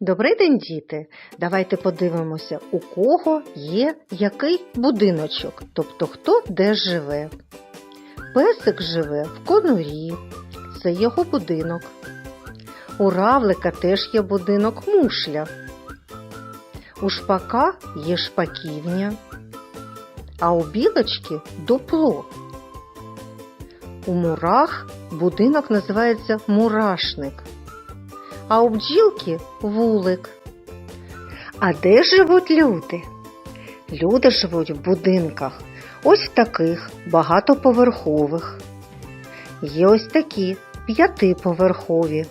Добрий день, діти! Давайте подивимося, у кого є який будиночок, тобто хто де живе. Песик живе в конурі, це його будинок. У равлика теж є будинок мушля. У шпака є шпаківня, а у білочки дупло. У мурах будинок називається мурашник а у бджілки вулик. А де живуть люди? Люди живуть в будинках, ось таких багатоповерхових. Є ось такі п'ятиповерхові.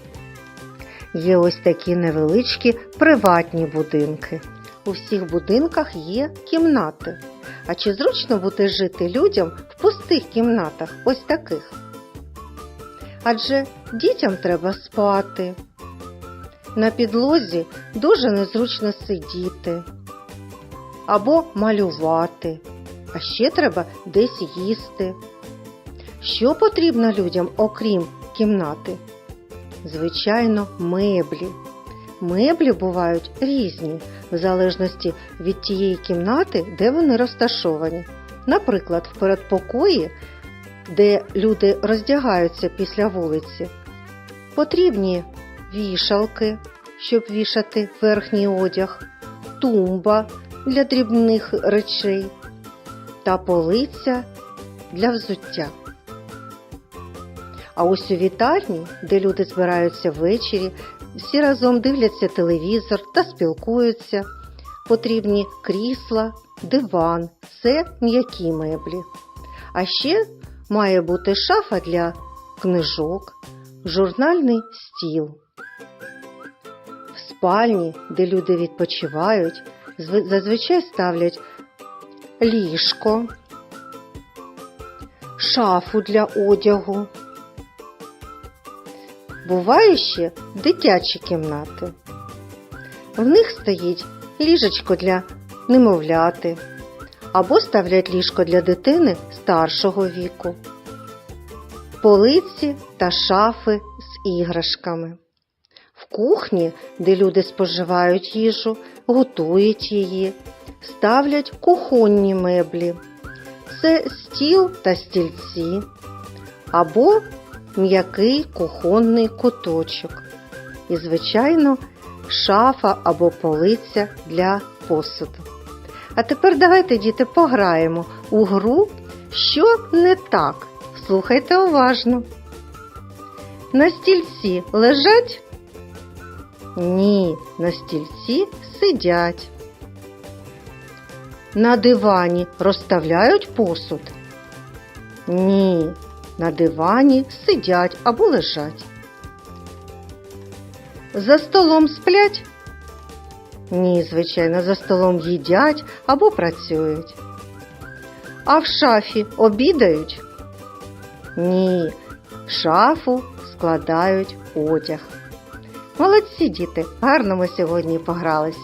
Є ось такі невеличкі приватні будинки. У всіх будинках є кімнати. А чи зручно буде жити людям в пустих кімнатах, ось таких? Адже дітям треба спати. На підлозі дуже незручно сидіти або малювати, а ще треба десь їсти. Що потрібно людям, окрім кімнати? Звичайно, меблі. Меблі бувають різні, в залежності від тієї кімнати, де вони розташовані. Наприклад, в передпокої, де люди роздягаються після вулиці, потрібні вішалки, щоб вішати верхній одяг, тумба для дрібних речей та полиця для взуття. А ось у вітальні, де люди збираються ввечері, всі разом дивляться телевізор та спілкуються, потрібні крісла, диван, це м'які меблі. А ще має бути шафа для книжок, журнальний стіл. Спальні, де люди відпочивають, зазвичай ставлять ліжко, шафу для одягу. Буває ще дитячі кімнати. В них стоїть ліжечко для немовляти або ставлять ліжко для дитини старшого віку, полиці та шафи з іграшками. Кухні, де люди споживають їжу, готують її, ставлять кухонні меблі. Це стіл та стільці або м'який кухонний куточок. І, звичайно, шафа або полиця для посуду. А тепер давайте, діти, пограємо у гру, що не так. Слухайте уважно. На стільці лежать? Ні, на стільці сидять. На дивані розставляють посуд? Ні, на дивані сидять або лежать. За столом сплять? Ні, звичайно, за столом їдять або працюють. А в шафі обідають? Ні, в шафу складають одяг. Молодці діти, гарно ми сьогодні погралися.